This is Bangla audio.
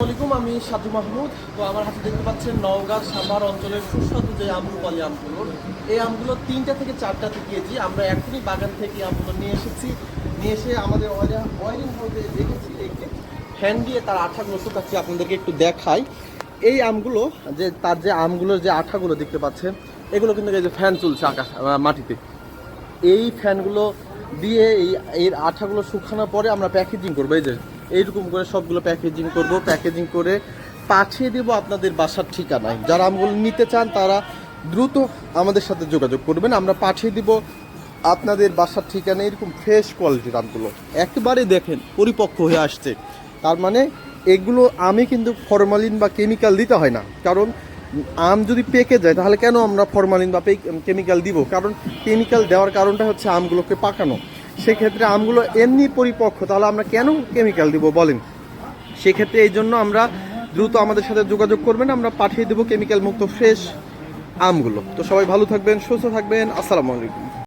আসসালামাইকুম আমি সাজু মাহমুদ। তো আমার হাতে দেখতে পাচ্ছেন নওগাঁ সাভার অঞ্চলের সুস্বাদু যে আমরুপালি আমগুলো, এই আমগুলো তিনটা থেকে চারটাতে কেজি। আমরা এখনই বাগান থেকে আমগুলো নিয়ে এসেছি। নিয়ে এসে আমাদের ওয়ারিং হাউসে রেখেছি রেখে ফ্যান দিয়ে তার আঠাগুলো শুকাচ্ছি আপনাদেরকে একটু দেখাই। এই আমগুলো যে তার যে আমগুলোর যে আঠাগুলো দেখতে পাচ্ছেন, এগুলো কিন্তু এই যে ফ্যান চলছে আকাশ মাটিতে। এই ফ্যানগুলো দিয়ে এই এর আঠাগুলো শুকানোর পরে আমরা প্যাকেজিং করব, এই যে এইরকম করে সবগুলো প্যাকেজিং করব। প্যাকেজিং করে পাঠিয়ে দেবো আপনাদের বাসার ঠিকানায়। যারা আমগুলো নিতে চান, তারা দ্রুত আমাদের সাথে যোগাযোগ করবেন। আমরা পাঠিয়ে দিব আপনাদের বাসার ঠিকানায় এরকম ফ্রেশ কোয়ালিটির আমগুলো একেবারে দেখেন, পরিপক্ক হয়ে আসছে। তার মানে এগুলো আমি কিন্তু ফরমালিন বা কেমিক্যাল দিতে হয় না। কারণ, আম যদি পেকে যায়, তাহলে কেন আমরা ফরমালিন বা কেমিক্যাল দিব? কারণ কেমিক্যাল দেওয়ার কারণটা হচ্ছে আমগুলোকে পাকানো। সেক্ষেত্রে আমগুলো এমনি পরিপক্ক, তাহলে আমরা কেন কেমিক্যাল দিব বলেন? সেক্ষেত্রে এই জন্য আমরা দ্রুত আমাদের সাথে যোগাযোগ করবেন, আমরা পাঠিয়ে দেবো কেমিক্যাল মুক্ত ফ্রেশ আমগুলো। তো সবাই ভালো থাকবেন, সুস্থ থাকবেন, আসসালামু আলাইকুম।